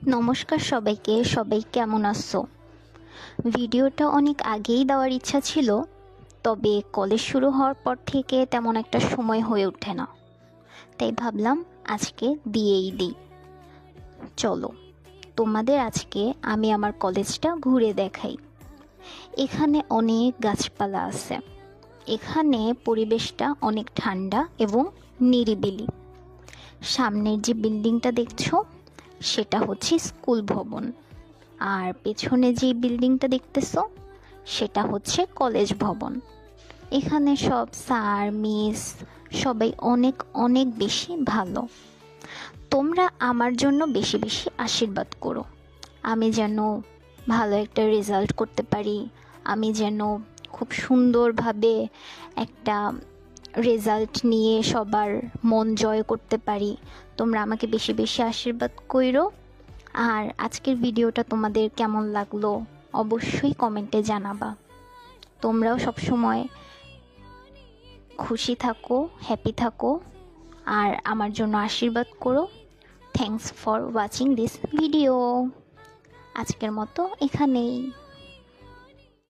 নমস্কার সবাইকে, সবাই কেমন আছো? ভিডিওটা অনেক আগেই দেওয়ার ইচ্ছা ছিল, তবে কলেজ শুরু হওয়ার পর থেকে তেমন একটা সময় হয়ে ওঠে না। তাই ভাবলাম আজকে দিয়েই দিই। চলো, তোমাদের আজকে আমি আমার কলেজটা ঘুরে দেখাই। এখানে অনেক গাছপালা আছে। এখানে পরিবেশটা অনেক ঠান্ডা এবং নিরিবিলি। সামনের যে বিল্ডিংটা দেখছ সেটা হচ্ছে স্কুল ভবন। আর পেছনে যে বিল্ডিংটা দেখতেছো, সেটা হচ্ছে কলেজ ভবন। এখানে সব স্যার, মিস, সবাই অনেক অনেক বেশি ভালো। তোমরা আমার জন্য বেশি বেশি আশীর্বাদ করো। আমি যেন ভালো একটা রেজাল্ট করতে পারি। আমি যেন খুব সুন্দরভাবে একটা রেজাল্ট নিয়ে সবার মন জয় করতে পারি। তোমরা আমাকে বেশি বেশি আশীর্বাদ কইরো। আর আজকের ভিডিওটা তোমাদের কেমন লাগল অবশ্যই কমেন্টে জানাবা। তোমরাও সবসময় খুশি থাকো হ্যাপি থাকো। আর আমার জন্য আশীর্বাদ করো। Thanks for watching this video আজকের মতো এখানেই।